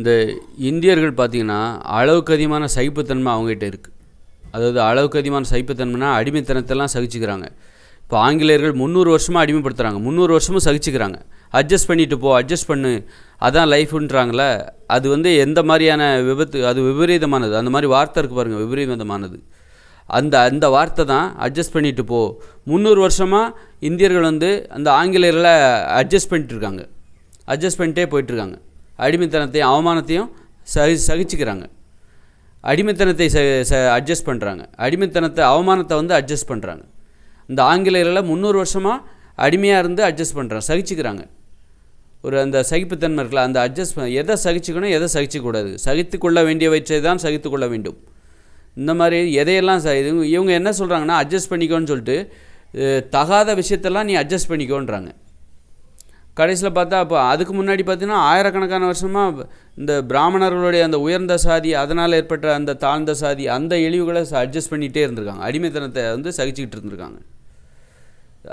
இந்த இந்தியர்கள் பார்த்திங்கன்னா அளவுக்கு அதிகமான சகிப்புத்தன்மை அவங்ககிட்ட இருக்குது அதாவது அளவுக்கு அதிகமான சகிப்புத்தன்மைனா அடிமைத்தனத்தெல்லாம் சகிச்சுக்கிறாங்க. இப்போ ஆங்கிலேயர்கள் முந்நூறு வருஷமாக அடிமைப்படுத்துகிறாங்க முந்நூறு வருஷமும் சகிச்சுக்கிறாங்க. அட்ஜஸ்ட் பண்ணிட்டு போ அட்ஜஸ்ட் பண்ணு அதான் லைஃப்ன்றாங்களே அது வந்து எந்த மாதிரியான விபத்து அது விபரீதமானது. அந்த மாதிரி வார்த்தை இருக்குது பாருங்கள் விபரீதமானது. அந்த அந்த வார்த்தை தான் அட்ஜஸ்ட் பண்ணிட்டு போ. முந்நூறு வருஷமாக இந்தியர்கள் வந்து அந்த ஆங்கிலேயர்களை அட்ஜஸ்ட் பண்ணிட்டு இருக்காங்க. அட்ஜஸ்ட் பண்ணிட்டே போயிட்டுருக்காங்க அடிமைத்தனத்தையும் அவமானத்தையும் சகி சகிச்சுக்கிறாங்க. அடிமைத்தனத்தை ச ச அட்ஜஸ்ட் பண்ணுறாங்க அடிமைத்தனத்தை அவமானத்தை வந்து அட்ஜஸ்ட் பண்ணுறாங்க இந்த ஆங்கிலேயர்களை முந்நூறு வருஷமாக அடிமையாக இருந்து அட்ஜஸ்ட் பண்ணுறாங்க சகிச்சுக்கிறாங்க. ஒரு அந்த சகிப்புத்தன்மை இருக்குல்ல அந்த அட்ஜஸ்ட் எதை சகிச்சுக்கணும் எதை சகிச்சுக்கூடாது சகித்து கொள்ள வேண்டியவற்றை தான் சகித்து கொள்ள வேண்டும். இந்த மாதிரி எதையெல்லாம் ச இது இவங்க என்ன சொல்கிறாங்கன்னா அட்ஜஸ்ட் பண்ணிக்கோன்னு சொல்லிட்டு தகாத விஷயத்தெல்லாம் நீ அட்ஜஸ்ட் பண்ணிக்கோன்றாங்க. கடைசியில் பார்த்தா இப்போ அதுக்கு முன்னாடி பார்த்தீங்கன்னா ஆயிரக்கணக்கான வருஷமாக இந்த பிராமணர்களுடைய அந்த உயர்ந்த சாதி அதனால் ஏற்பட்ட அந்த தாழ்ந்த சாதி அந்த இழிவுகளை அட்ஜஸ்ட் பண்ணிகிட்டே இருந்திருக்காங்க. அடிமைத்தனத்தை வந்து சகிச்சுக்கிட்டு இருந்திருக்காங்க.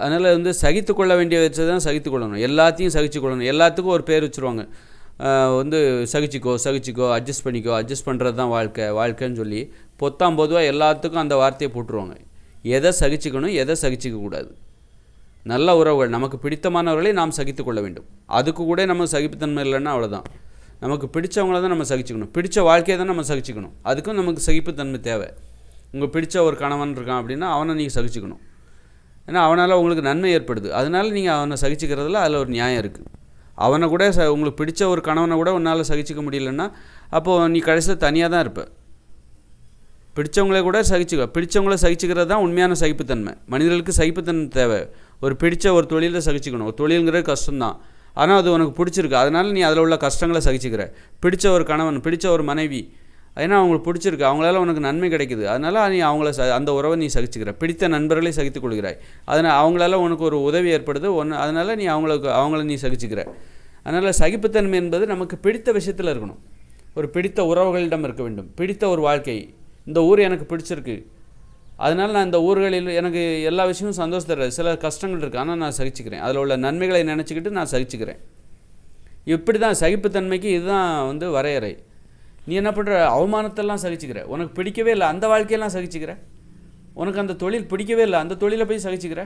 அதனால் வந்து சகித்து கொள்ள வேண்டிய வச்சு தான் சகித்து கொள்ளணும். எல்லாத்தையும் சகிச்சு கொள்ளணும். எல்லாத்துக்கும் ஒரு பேர் வச்சுருவாங்க. வந்து சகிச்சுக்கோ சகிச்சுக்கோ அட்ஜஸ்ட் பண்ணிக்கோ அட்ஜஸ்ட் பண்ணுறது தான் வாழ்க்கை வாழ்க்கைன்னு சொல்லி பொத்தாம் பொதுவாக எல்லாத்துக்கும் அந்த வார்த்தையை போட்டுருவாங்க. எதை சகிச்சுக்கணும் எதை சகிச்சிக்க கூடாது. நல்ல உறவுகள் நமக்கு பிடித்தமானவர்களை நாம் சகித்து கொள்ள வேண்டும். அதுக்கு கூட நம்ம சகிப்புத்தன்மை இல்லைன்னா அவ்வளோதான் நமக்கு பிடிச்சவங்கள தான் நம்ம சகிச்சுக்கணும். பிடிச்ச வாழ்க்கையை தான் நம்ம சகிச்சுக்கணும். அதுக்கும் நமக்கு சகிப்புத்தன்மை தேவை. உங்கள் பிடிச்ச ஒரு கணவன் இருக்கான் அப்படின்னா அவனை நீங்கள் சகிச்சுக்கணும். ஏன்னா அவனால் உங்களுக்கு நன்மை ஏற்படுது. அதனால நீங்கள் அவனை சகிச்சுக்கிறதுல அதில் ஒரு நியாயம் இருக்குது அவனை கூட ச உங்களுக்கு பிடிச்ச ஒரு கணவனை கூட உன்னால் சகிச்சுக்க முடியலன்னா அப்போது நீ கடைசியில் தனியாக தான் இருப்ப. பிடிச்சவங்களே கூட சகிச்சுக்க. பிடிச்சவங்கள சகிச்சுக்கிறது தான் உண்மையான சகிப்புத்தன்மை. மனிதர்களுக்கு சகிப்புத்தன்மை தேவை. ஒரு பிடிச்ச ஒரு தொழிலில் சகிச்சுக்கணும். ஒரு தொழிலுங்கிறது கஷ்டம்தான். ஆனால் அது உனக்கு பிடிச்சிருக்கு. அதனால் நீ அதில் உள்ள கஷ்டங்களை சகிச்சுக்கிற. பிடிச்ச ஒரு கணவன் பிடிச்ச ஒரு மனைவி ஏன்னா அவங்களுக்கு பிடிச்சிருக்கு. அவங்களால உனக்கு நன்மை கிடைக்குது. அதனால் நீ அவங்கள ச அந்த உறவை நீ சகிச்சுக்கிற. பிடித்த நண்பர்களை சகித்துக் கொள்கிறாய். அதனால் அவங்களால உனக்கு ஒரு உதவி ஏற்படுது. ஒன்று அதனால் நீ அவங்களுக்கு அவங்கள நீ சகிச்சுக்கிற. அதனால் சகிப்புத்தன்மை என்பது நமக்கு பிடித்த விஷயத்தில் இருக்கணும். ஒரு பிடித்த உறவுகளிடம் இருக்க வேண்டும். பிடித்த ஒரு வாழ்க்கை இந்த ஊர் எனக்கு பிடிச்சிருக்கு. அதனால் நான் இந்த ஊர்களில் எனக்கு எல்லா விஷயமும் சந்தோஷம் தர்றது. சில கஷ்டங்கள் இருக்குது ஆனால் நான் சகிச்சுக்கிறேன். அதில் உள்ள நன்மைகளை நினச்சிக்கிட்டு நான் சகிச்சுக்கிறேன். இப்படி தான் சகிப்புத்தன்மைக்கு இதுதான் வந்து வரையறை. நீ என்ன பண்ணுற அவமானத்தெல்லாம் சகிச்சுக்கிற. உனக்கு பிடிக்கவே இல்லை. அந்த வாழ்க்கையெல்லாம் சகிச்சுக்கிற. உனக்கு அந்த தொழில் பிடிக்கவே இல்லை. அந்த தொழிலை போய் சகிச்சுக்கிற.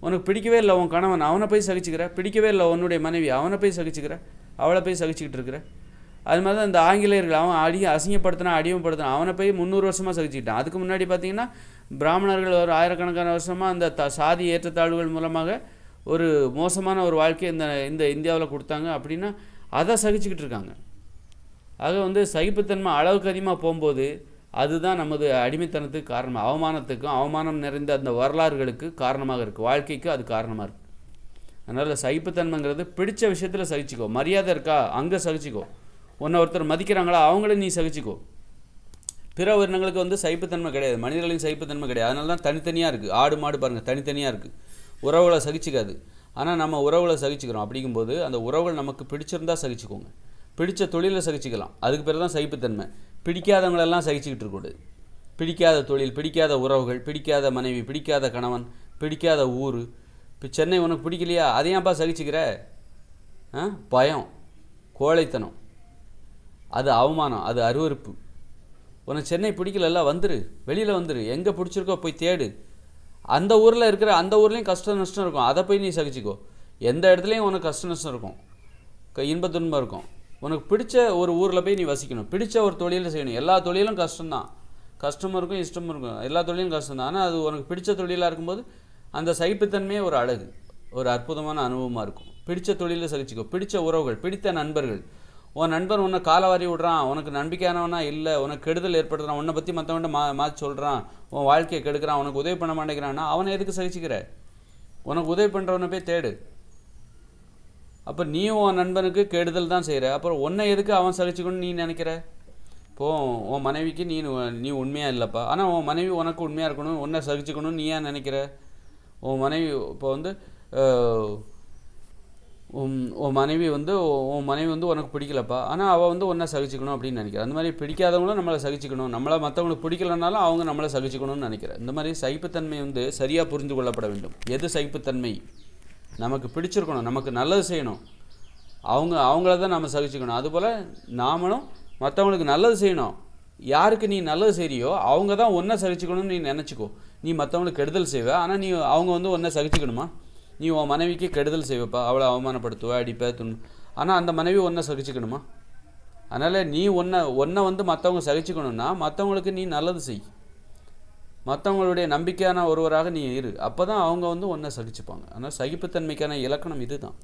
உனக்கு பிடிக்கவே இல்லை உன் கணவன். அவனை போய் சகிச்சுக்கிற. பிடிக்கவே இல்லை உன்னுடைய மனைவி. அவனை போய் சகிச்சுக்கிற. அவளை போய் சகிச்சுக்கிட்டு இருக்கிற. அது மாதிரி தான் இந்த ஆங்கிலேயர்கள் அவன் அடி அசிங்கப்படுத்தினா அடிமைப்படுத்தினா அவனை போய் முந்நூறு வருஷமாக சகிச்சுக்கிட்டான். அதுக்கு முன்னாடி பார்த்தீங்கன்னா பிராமணர்கள் ஒரு ஆயிரக்கணக்கான வருஷமாக அந்த த சாதி ஏற்றத்தாழ்வுகள் மூலமாக ஒரு மோசமான ஒரு வாழ்க்கையை இந்த இந்த இந்தியாவில் கொடுத்தாங்க அப்படின்னா அதை சகிச்சுக்கிட்டு இருக்காங்க. ஆக வந்து சகிப்புத்தன்மை அளவுக்கு அதிகமாக போகும்போது அதுதான் நமது அடிமைத்தனத்துக்கு காரணம். அவமானத்துக்கும் அவமானம் நிறைந்த அந்த வரலாறுகளுக்கு காரணமாக இருக்குது வாழ்க்கைக்கு அது காரணமாக இருக்குது அதனால் சகிப்புத்தன்மைங்கிறது பிடிச்ச விஷயத்தில் சகிச்சுக்கோ. மரியாதை இருக்கா? அங்கே சகிச்சுக்கோ. ஒன்று ஒருத்தர் மதிக்கிறாங்களா அவங்கள நீ சகிச்சுக்கோ. பிற உயிரினங்களுக்கு வந்து சைப்புத்தன்மை கிடையாது. மனிதர்களின் சைப்புத்தன்மை கிடையாது. அதனால தான் தனித்தனியாக இருக்குது ஆடு மாடு பாருங்கள் தனித்தனியாக இருக்குது உறவுகளை சகிச்சுக்காது. ஆனால் நம்ம உறவுகளை சகிச்சுக்கிறோம். அப்படிங்கும்போது அந்த உறவுகள் நமக்கு பிடிச்சிருந்தா சகிச்சுக்கோங்க. பிடித்த தொழிலை சகிச்சுக்கலாம். அதுக்கு பேர் தான் சைப்புத்தன்மை பிடிக்காதவங்களெல்லாம் சகிச்சுக்கிட்டு இருக்கக்கூடாது பிடிக்காத தொழில் பிடிக்காத உறவுகள் பிடிக்காத மனைவி பிடிக்காத கணவன் பிடிக்காத ஊர். இப்போ சென்னை உனக்கு பிடிக்கலையா? அதையாப்பா சகிச்சுக்கிற? ஆ? பயம் கோழைத்தனம். அது அவமானம் அது அருவருப்பு. உனக்கு சென்னை பிடிக்கலல்ல வந்துரு. வெளியில் வந்துரு. எங்கே பிடிச்சிருக்கோ போய் தேடு. அந்த ஊரில் இருக்கிற அந்த ஊர்லேயும் கஷ்டம் நஷ்டம் இருக்கும். அதை போய் நீ சகிச்சிக்கோ. எந்த இடத்துலையும் உனக்கு கஷ்ட நஷ்டம் இருக்கும். க- இன்ப துன்பம் இருக்கும். உனக்கு பிடிச்ச ஒரு ஊரில் போய் நீ வசிக்கணும். பிடிச்ச ஒரு தொழிலில் செய்யணும். எல்லா தொழிலும் கஷ்டம்தான். கஷ்டமும் இருக்கும் இஷ்டமும் இருக்கும். எல்லா தொழிலும் கஷ்டம்தான். ஆனால் அது உனக்கு பிடிச்ச தொழிலாக இருக்கும்போது அந்த சகிப்புத்தன்மையே ஒரு அழகு. ஒரு அற்புதமான அனுபவமாக இருக்கும். பிடிச்ச தொழிலில் சகிச்சிக்கோ. பிடிச்ச உறவுகள் பிடித்த நண்பர்கள். உன் நண்பன் உன்னை காலவாரி விடுறான் உனக்கு நம்பிக்கையானவனா இல்லை உனக்கு கெடுதல் ஏற்படுத்துறான் உன்னை பற்றி மற்றவன்ட்ட மா மாற்றி சொல்கிறான் உன் வாழ்க்கையை கெடுக்கிறான் உனக்கு உதவி பண்ண மாட்டேங்கிறான்னா அவனை எதுக்கு சகிச்சுக்கிற? உனக்கு உதவி பண்ணுறவனை போய் தேடு. அப்போ நீயும் உன் நண்பனுக்கு கெடுதல் தான் செய்கிற அப்புறம் உன்னை எதுக்கு அவன் சகிச்சுக்கணும்னு நீ நினைக்கிற? இப்போ உன் மனைவிக்கு நீ நீ உண்மையாக இல்லைப்பா. ஆனால் உன் மனைவி உனக்கு உண்மையாக இருக்கணும் உன்னை சகிச்சுக்கணும்னு நீ ஏன் நினைக்கிற? உன் மனைவி இப்போ வந்து உன் உன் மனைவி வந்து உன் மனைவி வந்து உனக்கு பிடிக்கலப்பா. ஆனால் அவள் வந்து ஒன்றா சகிச்சுக்கணும் அப்படின்னு நினைக்கிறேன் அந்த மாதிரி பிடிக்காதவங்களும் நம்மளை சகிச்சுக்கணும். நம்மளை மற்றவங்களுக்கு பிடிக்கலனாலும் அவங்க நம்மளை சகிச்சுக்கணும்னு நினைக்கிறேன் இந்த மாதிரி சகிப்புத்தன்மை வந்து சரியாக புரிந்து கொள்ளப்பட வேண்டும். எது சகிப்புத்தன்மை? நமக்கு பிடிச்சிருக்கணும். நமக்கு நல்லது செய்யணும். அவங்க அவங்கள தான் நம்ம சகிச்சுக்கணும். அதுபோல் நாமளும் மற்றவங்களுக்கு நல்லது செய்யணும். யாருக்கு நீ நல்லது செய்கிறியோ அவங்க தான் ஒன்றை சகிச்சுக்கணும்னு நீ நினச்சிக்கோ. நீ மற்றவங்களுக்கு கெடுதல் செய்வ. ஆனால் நீ அவங்க வந்து ஒன்றை சகிச்சுக்கணுமா? நீ உன் மனைவிக்கு கெடுதல் செய்வப்பா அவளை அவமானப்படுத்துவ அடிப்ப துன். ஆனால் அந்த மனைவி ஒன்றை சகிச்சுக்கணுமா? அதனால் நீ ஒன்றை ஒன்றை வந்து மற்றவங்க சகிச்சுக்கணும்னா மற்றவங்களுக்கு நீ நல்லது செய். மற்றவங்களுடைய நம்பிக்கையான ஒருவராக நீ இரு. அப்போ தான் அவங்க வந்து ஒன்றை சகிச்சுப்பாங்க. ஆனால் சகிப்புத்தன்மைக்கான இலக்கணம் இதுதான்.